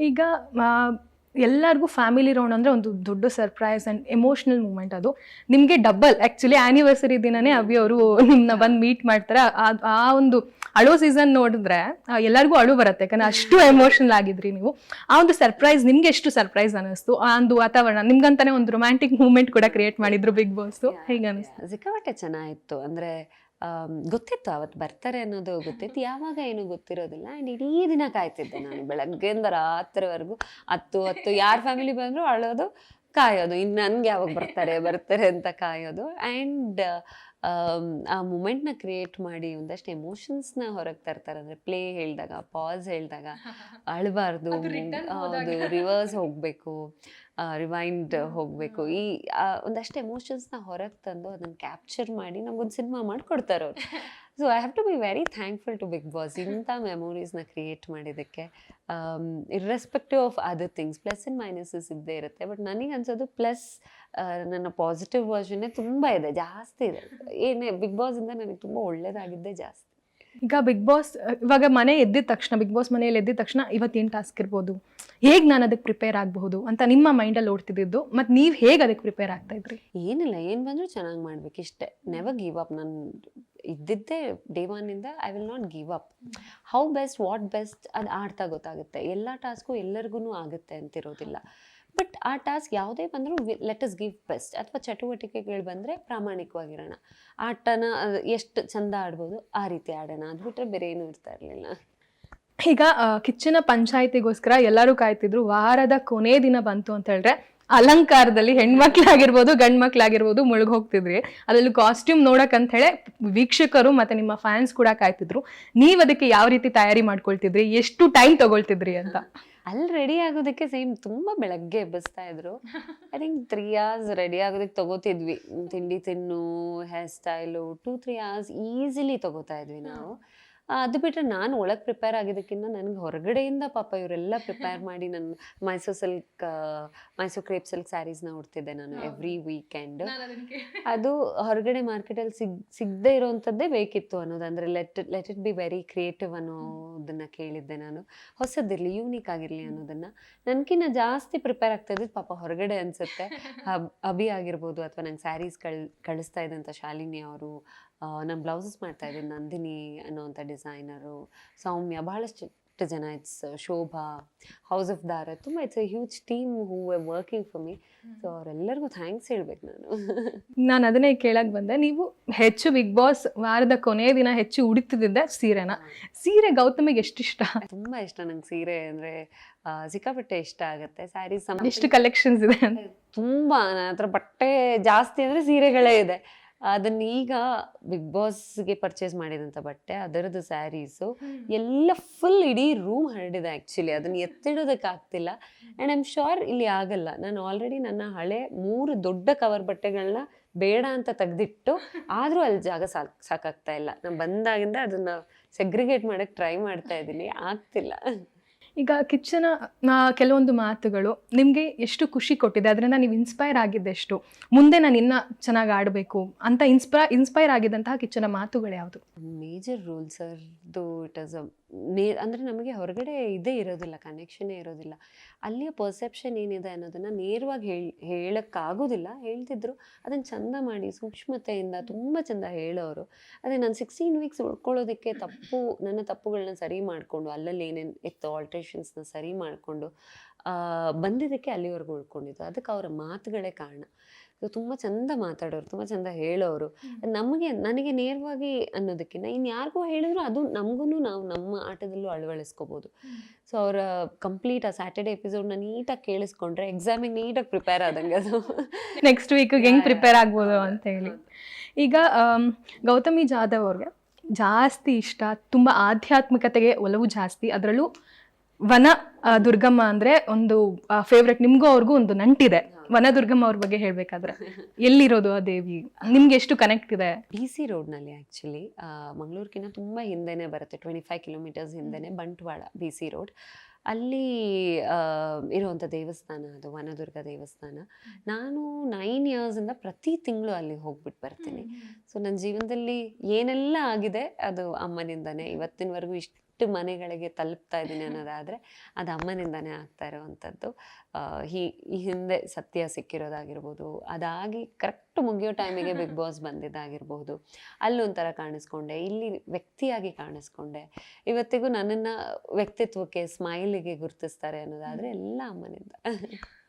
ಈಗ ಎಲ್ಲರಿಗೂ family round ಅಂದರೆ ಒಂದು ದೊಡ್ಡ ಸರ್ಪ್ರೈಸ್ ಆ್ಯಂಡ್ ಎಮೋಷ್ನಲ್ ಮೂಮೆಂಟ್ ಅದು. ನಿಮಗೆ ಡಬಲ್ ಆ್ಯಕ್ಚುಲಿ ಆ್ಯನಿವರ್ಸರಿ ದಿನನೇ ಅಭಿ ಅವರು ನಿಮ್ಮನ್ನ ಬಂದು ಮೀಟ್ ಮಾಡ್ತಾರೆ. ಆ- ಒಂದು ಅಳೋ ಸೀಸನ್ ನೋಡಿದ್ರೆ ಎಲ್ಲರಿಗೂ ಅಳು ಬರುತ್ತೆ. ಯಾಕಂದ್ರೆ ಅಷ್ಟು ಎಮೋಷನಲ್ ಆಗಿದ್ರಿ ನೀವು. ಆ ಒಂದು ಸರ್ಪ್ರೈಸ್ ನಿಮ್ಗೆ ಎಷ್ಟು ಸರ್ಪ್ರೈಸ್ ಅನ್ನಿಸ್ತು? ಆ ಒಂದು ವಾತಾವರಣ ನಿಮ್ಗಂತಾನೆ ಒಂದು ರೊಮ್ಯಾಂಟಿಕ್ ಮೂಮೆಂಟ್ ಕೂಡ ಕ್ರಿಯೇಟ್ ಮಾಡಿದ್ರು ಬಿಗ್ ಬಾಸ್ ಹೇಗೆ ಅನ್ನಿಸ್ತು? ಸಿಕ್ಕಾಪಟ್ಟೆ ಚೆನ್ನಾಗಿತ್ತು. ಅಂದರೆ ಗೊತ್ತಿತ್ತು ಅವತ್ತು ಬರ್ತಾರೆ ಅನ್ನೋದು ಗೊತ್ತಿತ್ತು. ಯಾವಾಗ ಏನು ಗೊತ್ತಿರೋದಿಲ್ಲ. ಆ್ಯಂಡ್ ಇಡೀ ದಿನ ಕಾಯ್ತಿದ್ದೆ ನಾನು ಬೆಳಗ್ಗೆಯಿಂದ ರಾತ್ರಿವರೆಗೂ ಹತ್ತು ಹತ್ತು ಯಾರ ಫ್ಯಾಮಿಲಿ ಬಂದರೂ ಅಳೋದು ಕಾಯೋದು. ಇನ್ನು ನನಗೆ ಯಾವಾಗ ಬರ್ತಾರೆ ಬರ್ತಾರೆ ಅಂತ ಕಾಯೋದು. ಆ್ಯಂಡ್ ಆ ಮೂಮೆಂಟ್ನ ಕ್ರಿಯೇಟ್ ಮಾಡಿ ಒಂದಷ್ಟು ಎಮೋಷನ್ಸ್ನ ಹೊರಗೆ ತರ್ತಾರೆ. ಅಂದರೆ ಪ್ಲೇ ಹೇಳಿದಾಗ ಪಾಸ್ ಹೇಳಿದಾಗ ಅಳಬಾರ್ದು ಅದು. ಹೌದು ರಿವರ್ಸ್ ಹೋಗಬೇಕು ರಿವೈಂಡ್ ಹೋಗಬೇಕು. ಈ ಒಂದಷ್ಟು ಎಮೋಷನ್ಸ್ನ ಹೊರಗೆ ತಂದು ಅದನ್ನು ಕ್ಯಾಪ್ಚರ್ ಮಾಡಿ ನಮ್ಗೊಂದು ಸಿನಿಮಾ ಮಾಡಿಕೊಡ್ತಾರೆ ಅವ್ರು so I have to be very thankful to big boss ಇಂಥ ಮೆಮೊರೀಸ್ನ ಕ್ರಿಯೇಟ್ ಮಾಡಿದ್ದಕ್ಕೆ irrespective of other things plus in minuses ಇದ್ದೇ ಇರುತ್ತೆ. ಬಟ್ ನನಗೆ ಅನ್ಸೋದು ಪ್ಲಸ್ ನನ್ನ ಪಾಸಿಟಿವ್ ವರ್ಷನ್ನೇ ತುಂಬ ಇದೆ ಜಾಸ್ತಿ ಇದೆ. ಏನೇ ಬಿಗ್ ಬಾಸಿಂದ ನನಗೆ ತುಂಬ ಒಳ್ಳೇದಾಗಿದ್ದೇ ಜಾಸ್ತಿ. ಈಗ ಬಿಗ್ ಬಾಸ್ ಇವಾಗ ಮನೆ ಎದ್ದಿದ ತಕ್ಷಣ ಬಿಗ್ ಬಾಸ್ ಮನೆಯಲ್ಲಿ ಎದ್ದಿದ ತಕ್ಷಣ ಇವತ್ತೇನು ಟಾಸ್ಕ್ ಇರ್ಬೋದು. ಹೇಗೆ ನಾನು ಅದಕ್ಕೆ ಪ್ರಿಪೇರ್ ಆಗಬಹುದು ಅಂತ ನಿಮ್ಮ ಮೈಂಡಲ್ಲಿ ಓಡ್ತಿದ್ದು ಮತ್ತು ನೀವು ಹೇಗೆ ಅದಕ್ಕೆ ಪ್ರಿಪೇರ್ ಆಗ್ತಾ ಇದ್ರಿ? ಏನಿಲ್ಲ ಏನು ಬಂದರೂ ಚೆನ್ನಾಗಿ ಮಾಡ್ಬೇಕು ಇಷ್ಟೇ ನೆವರ್ ಗಿವ್ ಅಪ್ ನಾನು ಇದ್ದಿದ್ದೇ day ಒನ್ನಿಂದ I will not give up how best what best ಅದು ಆಡ್ತಾ ಗೊತ್ತಾಗುತ್ತೆ. ಎಲ್ಲ ಟಾಸ್ಕು ಎಲ್ಲರಿಗೂ ಆಗುತ್ತೆ ಅಂತಿರೋದಿಲ್ಲ. ಬಟ್ ಆ ಟಾಸ್ಕ್ ಯಾವುದೇ ಬಂದರೂ ಲೆಟ್ ಅಸ್ ಗಿವ್ ಬೆಸ್ಟ್ ಅಥವಾ ಚಟುವಟಿಕೆಗಳು ಬಂದರೆ ಪ್ರಾಮಾಣಿಕವಾಗಿರೋಣ. ಆಟನ ಎಷ್ಟು ಚಂದ ಆಡ್ಬೋದು ಆ ರೀತಿ ಆಡೋಣ. ಅದು ಬಿಟ್ಟರೆ ಬೇರೆ ಏನೂ ಇರ್ತಾ ಇರಲಿಲ್ಲ. ಈಗ ಕಿಚ್ಚನ ಪಂಚಾಯತಿಗೋಸ್ಕರ ಎಲ್ಲರೂ ಕಾಯ್ತಿದ್ರು, ವಾರದ ಕೊನೆ ದಿನ ಬಂತು ಅಂತ ಹೇಳಿದ್ರೆ ಅಲಂಕಾರದಲ್ಲಿ ಹೆಣ್ಮಕ್ಳಾಗಿರ್ಬೋದು ಗಂಡ್ ಮಕ್ಳಾಗಿರ್ಬೋದು ಮುಳುಗ್ ಹೋಗ್ತಿದ್ರಿ. ಅದ್ರಲ್ಲಿ ಕಾಸ್ಟ್ಯೂಮ್ ನೋಡಕ್ ಅಂತ ಹೇಳಿ ವೀಕ್ಷಕರು ಮತ್ತೆ ನಿಮ್ಮ ಫ್ಯಾನ್ಸ್ ಕೂಡ ಕಾಯ್ತಿದ್ರು. ನೀವ್ ಅದಕ್ಕೆ ಯಾವ ರೀತಿ ತಯಾರಿ ಮಾಡ್ಕೊಳ್ತಿದ್ರಿ? ಎಷ್ಟು ಟೈಮ್ ತಗೊಳ್ತಿದ್ರಿ ಅಂತ? ಅಲ್ಲಿ ರೆಡಿ ಆಗೋದಕ್ಕೆ ಸೇಮ್ ತುಂಬ ಬೆಳಗ್ಗೆ ಎಬ್ಬಿಸ್ತಾ ಇದ್ರು. I think three hours ready ಆಗೋದಕ್ಕೆ ತಗೋತಿದ್ವಿ. ತಿಂಡಿ ತಿನ್ನು hair style two three hours easily ತಗೋತಾ ಇದ್ವಿ ನಾವು. ಅದು ಬಿಟ್ಟರೆ ನಾನು ಒಳಗೆ ಪ್ರಿಪೇರ್ ಆಗಿದ್ದಕ್ಕಿಂತ ನನಗೆ ಹೊರಗಡೆಯಿಂದ ಪಾಪ ಇವರೆಲ್ಲ ಪ್ರಿಪೇರ್ ಮಾಡಿ ನನ್ನ Mysore silk Mysore crepe silk ಸ್ಯಾರೀಸ್ನ ಉಡ್ತಿದ್ದೆ ನಾನು ಎವ್ರಿ ವೀಕೆಂಡ್ ಅದು ಹೊರಗಡೆ ಮಾರ್ಕೆಟಲ್ಲಿ ಸಿಗ್ ಸಿಗದೆ ಇರೋವಂಥದ್ದೇ ಬೇಕಿತ್ತು ಅನ್ನೋದು. ಅಂದರೆ let let it be very creative ಅನ್ನೋದನ್ನ ಕೇಳಿದ್ದೆ ನಾನು. ಹೊಸದಿರಲಿ ಯೂನಿಕ್ ಆಗಿರಲಿ ಅನ್ನೋದನ್ನ. ನನಗಿನ್ನ ಜಾಸ್ತಿ ಪ್ರಿಪೇರ್ ಆಗ್ತಾ ಇದ್ದಿದ್ದು ಪಾಪ ಹೊರಗಡೆ ಅನಿಸುತ್ತೆ. ಹಬ್ ಅಭಿ ಆಗಿರ್ಬೋದು ಅಥವಾ ನಂಗೆ ಸ್ಯಾರೀಸ್ ಕಳ್ ಕಳಿಸ್ತಾ ಇದ್ದಂಥ ಶಾಲಿನಿ ಅವರು ನಾನು ಬ್ಲೌಸಸ್ ಮಾಡ್ತಾ ಇದ್ದೀನಿ ನಂದಿನಿ ಅನ್ನೋವಂಥ ಡಿಸೈನರು ಸೌಮ್ಯ ಬಹಳಷ್ಟು ಜನ ಇಟ್ಸ್ ಶೋಭಾ ಹೌಸ್ ಆಫ್ ದಾರ ತುಂಬ it's a huge team who a working for me so ಅವರೆಲ್ಲರಿಗೂ ಥ್ಯಾಂಕ್ಸ್ ಹೇಳ್ಬೇಕು ನಾನು. ನಾನು ಅದನ್ನೇ ಕೇಳಕ್ಕೆ ಬಂದೆ. ನೀವು ಹೆಚ್ಚು ಬಿಗ್ ಬಾಸ್ ವಾರದ ಕೊನೆಯ ದಿನ ಹೆಚ್ಚು ಉಡುತ್ತಿದ್ದೆ ಸೀರೆನ. ಸೀರೆ ಗೌತಮಿಗೆ ಎಷ್ಟು ಇಷ್ಟ ತುಂಬ ಇಷ್ಟ ನಂಗೆ ಸೀರೆ ಅಂದರೆ ಸಿಕ್ಕಾಪಟ್ಟೆ ಇಷ್ಟ ಆಗುತ್ತೆ. ಸ್ಯಾರೀಸ್ ಎಷ್ಟು ಕಲೆಕ್ಷನ್ಸ್ ಇದೆ ತುಂಬಾ ನನ್ನ ಹತ್ರ ಬಟ್ಟೆ ಜಾಸ್ತಿ ಅಂದರೆ ಸೀರೆಗಳೇ ಇದೆ. ಅದನ್ನ ಈಗ ಬಿಗ್ ಬಾಸ್ಗೆ ಪರ್ಚೇಸ್ ಮಾಡಿದಂಥ ಬಟ್ಟೆ ಅದರದ್ದು ಸ್ಯಾರೀಸು ಎಲ್ಲ ಫುಲ್ ಇಡೀ ರೂಮ್ ಹರಡಿದೆ ಆ್ಯಕ್ಚುಲಿ ಅದನ್ನ ಎತ್ತಿಡೋದಕ್ಕೆ ಆಗ್ತಿಲ್ಲ. ಐ ಆಮ್ ಶೋರ್ ಇಲ್ಲಿ ಆಗಲ್ಲ. ನಾನು ಆಲ್ರೆಡಿ ನನ್ನ ಹಳೆ ಮೂರು ದೊಡ್ಡ ಕವರ್ ಬಟ್ಟೆಗಳನ್ನ ಬೇಡ ಅಂತ ತೆಗೆದಿಟ್ಟು ಆದರೂ ಅಲ್ಲಿ ಜಾಗ ಸಾಕ್ ಸಾಕಾಗ್ತಾ ಇಲ್ಲ. ನಾನು ಬಂದಾಗಿಂದ ಅದನ್ನ ಸೆಗ್ರಿಗೇಟ್ ಮಾಡೋಕ್ಕೆ ಟ್ರೈ ಮಾಡ್ತಾ ಇದ್ದೀನಿ. ಆಗ್ತಿಲ್ಲ. ಈಗ ಕಿಚ್ಚನ ಕೆಲವೊಂದು ಮಾತುಗಳು ನಿಮಗೆ ಎಷ್ಟು ಖುಷಿ ಕೊಟ್ಟಿದೆ? ಅದರಿಂದ ನೀವು ಇನ್ಸ್ಪೈರ್ ಆಗಿದ್ದೆಷ್ಟು? ಮುಂದೆ ನಾನು ಇನ್ನ ಚೆನ್ನಾಗಿ ಆಡಬೇಕು ಅಂತ ಇನ್ಸ್ಪೈ ಇನ್ಸ್ಪೈರ್ ಆಗಿದ್ದಂತಹ ಕಿಚ್ಚನ ಮಾತುಗಳು ಯಾವುದು? ಮೇಜರ್ ರೋಲ್ ಸರ್ದು ಇಟ್ ಆಸ್ ಅ ನೇ, ಅಂದರೆ ನಮಗೆ ಹೊರಗಡೆ ಇದೇ ಇರೋದಿಲ್ಲ ಕನೆಕ್ಷನ್ನೇ ಇರೋದಿಲ್ಲ. ಅಲ್ಲಿಯ ಪರ್ಸೆಪ್ಷನ್ ಏನಿದೆ ಅನ್ನೋದನ್ನು ನೇರವಾಗಿ ಹೇಳಿ, ಹೇಳೋಕ್ಕಾಗೋದಿಲ್ಲ. ಹೇಳ್ತಿದ್ರು. ಅದನ್ನು ಚಂದ ಮಾಡಿ, ಸೂಕ್ಷ್ಮತೆಯಿಂದ ತುಂಬ ಚಂದ ಹೇಳೋರು. ಅದೇ ನಾನು ಸಿಕ್ಸ್ಟೀನ್ ವೀಕ್ಸ್ ಉಳ್ಕೊಳ್ಳೋದಕ್ಕೆ ತಪ್ಪು, ನನ್ನ ತಪ್ಪುಗಳನ್ನ ಸರಿ ಮಾಡಿಕೊಂಡು, ಅಲ್ಲಲ್ಲಿ ಏನೇನು ಇತ್ತು ಆಲ್ಟ್ರೇಷನ್ಸ್ನ ಸರಿ ಮಾಡಿಕೊಂಡು ಬಂದಿದ್ದಕ್ಕೆ ಅಲ್ಲಿವರೆಗೂ ಉಳ್ಕೊಂಡಿದ್ದು. ಅದಕ್ಕೆ ಅವರ ಮಾತುಗಳೇ ಕಾರಣ. ತುಂಬ ಚಂದ ಮಾತಾಡೋರು ತುಂಬ ಚಂದ ಹೇಳೋರು. ನಮಗೆ ನನಗೆ ನೇರವಾಗಿ ಅನ್ನೋದಕ್ಕಿಂತ ಇನ್ನು ಯಾರಿಗೂ ಹೇಳಿದ್ರು ಅದು ನಮಗೂ ನಾವು ನಮ್ಮ ಆಟದಲ್ಲೂ ಅಳವಡಿಸ್ಕೋಬೋದು ಸೊ ಅವರ ಕಂಪ್ಲೀಟ್ ಆ ಸ್ಯಾಟರ್ಡೆ ಎಪಿಸೋಡ್ನ ನೀಟಾಗಿ ಕೇಳಿಸ್ಕೊಂಡ್ರೆ ಎಕ್ಸಾಮಿಗೆ ನೀಟಾಗಿ ಪ್ರಿಪೇರ್ ಆದಂಗೆ ಅದು. ನೆಕ್ಸ್ಟ್ ವೀಕಿಗೆ ಹೆಂಗೆ ಪ್ರಿಪೇರ್ ಆಗ್ಬೋದು ಅಂತ ಹೇಳಿ. ಈಗ ಗೌತಮಿ ಜಾಧವ್ ಅವ್ರಿಗೆ ಜಾಸ್ತಿ ಇಷ್ಟ ತುಂಬ ಆಧ್ಯಾತ್ಮಿಕತೆಗೆ ಒಲವು ಜಾಸ್ತಿ ಅದರಲ್ಲೂ ವನ ದುರ್ಗಮ್ಮ ಅಂದರೆ ಒಂದು ಫೇವ್ರೆಟ್ ನಿಮಗೂ ಅವ್ರಿಗೂ ಒಂದು ನಂಟಿದೆ. ವನ ದುರ್ಗಮ್ಮ ಅವ್ರ ಬಗ್ಗೆ ಹೇಳ್ಬೇಕಾದ್ರೆ ಎಲ್ಲಿರೋದು ಆ ದೇವಿ? ನಿಮ್ಗೆ ಎಷ್ಟು ಕನೆಕ್ಟ್ ಇದೆ? ಬಿ ಸಿ ರೋಡ್ನಲ್ಲಿ ಆ್ಯಕ್ಚುಲಿ ಮಂಗಳೂರಿಗಿಂತ ತುಂಬ ಹಿಂದೆನೇ ಬರುತ್ತೆ ಟ್ವೆಂಟಿ ಫೈವ್ ಕಿಲೋಮೀಟರ್ಸ್ ಹಿಂದೆನೇ ಬಂಟ್ವಾಳ ಬಿ ಸಿ ರೋಡ್ ಅಲ್ಲಿ ಇರುವಂಥ ದೇವಸ್ಥಾನ ಅದು ವನದುರ್ಗ ದೇವಸ್ಥಾನ. ನಾನು ನೈನ್ ಇಯರ್ಸಿಂದ ಪ್ರತಿ ತಿಂಗಳು ಅಲ್ಲಿ ಹೋಗ್ಬಿಟ್ಟು ಬರ್ತೀನಿ. ಸೊ ನನ್ನ ಜೀವನದಲ್ಲಿ ಏನೆಲ್ಲ ಆಗಿದೆ ಅದು ಅಮ್ಮನಿಂದನೇ. ಇವತ್ತಿನವರೆಗೂ ಇಷ್ಟು ಮನೆಗಳಿಗೆ ತಲುಪ್ತಾ ಇದ್ದೀನಿ ಅನ್ನೋದಾದರೆ ಅದು ಅಮ್ಮನಿಂದನೇ ಆಗ್ತಾ ಇರೋವಂಥದ್ದು. ಈ ಈ ಹಿಂದೆ ಸತ್ಯ ಸಿಕ್ಕಿರೋದಾಗಿರ್ಬೋದು ಅದಾಗಿ ಕರೆಕ್ಟ್ ಮುಗಿಯೋ ಟೈಮಿಗೆ ಬಿಗ್ ಬಾಸ್ ಬಂದಿದ್ದಾಗಿರ್ಬೋದು ಅಲ್ಲೊಂಥರ ಕಾಣಿಸ್ಕೊಂಡೆ ಇಲ್ಲಿ ವ್ಯಕ್ತಿಯಾಗಿ ಕಾಣಿಸ್ಕೊಂಡೆ. ಇವತ್ತಿಗೂ ನನ್ನನ್ನು ವ್ಯಕ್ತಿತ್ವಕ್ಕೆ ಸ್ಮೈಲಿಗೆ ಗುರುತಿಸ್ತಾರೆ ಅನ್ನೋದಾದರೆ ಎಲ್ಲ ಅಮ್ಮನಿಂದ.